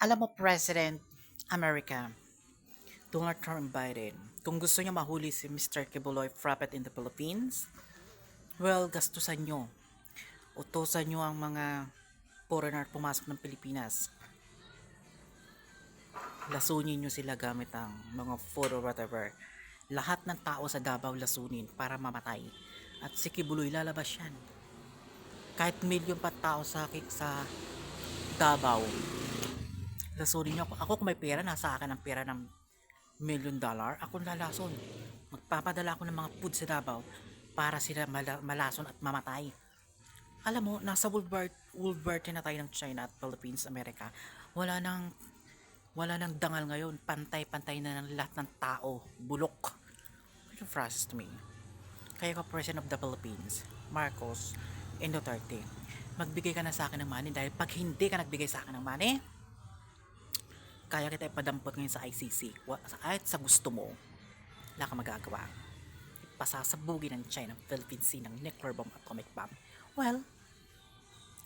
Alam mo, President America, Donald Trump invited. Kung gusto niya mahuli si Mr. Kibuloy Frappet in the Philippines, well, gastusan nyo. Utosan nyo ang mga foreigner pumasok ng Pilipinas. Lasunin nyo sila gamit ang mga food or whatever. Lahat ng tao sa Davao lasunin para mamatay. At si Kibuloy lalabas yan. Kahit milyon pa tao sa, sa Davao, lasunin niyo ako. Ako kung may pera, nasa akin ang pera ng million dollar, ako lalason. Magpapadala ako ng mga food sa Davao para sila mala- malason at mamatay. Alam mo, nasa War II na tayo ng China at Philippines, Amerika. Wala nang wala nang dangal ngayon. Pantay-pantay na ng lahat ng tao. Bulok. Which frustrates me. Kaya ko President of the Philippines, Marcos and Duterte, magbigay ka na sa akin ng money dahil pag hindi ka nagbigay sa akin ng money, kaya kita ipadampot ngayon sa ICC. Kahit sa gusto mo, wala kang magagawa. Pasasabugin ng China, Philippine Sea ng nuclear bomb, atomic bomb. Well,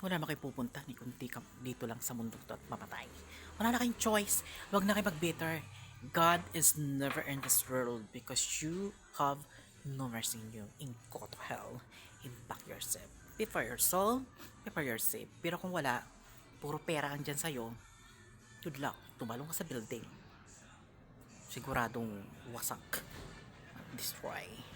wala naman kayo pupunta ni kundi ka dito lang sa mundo to at mamatay. Wala na kayong choice. Huwag na kayo mag-bitter. God is never in this world because you have no mercy in you. In go to hell. Impact yourself. Before your soul, before your safe. Pero kung wala, puro pera ang dyan sa'yo, good luck. Tumalong ka sa building. Siguradong wasak. Destroy.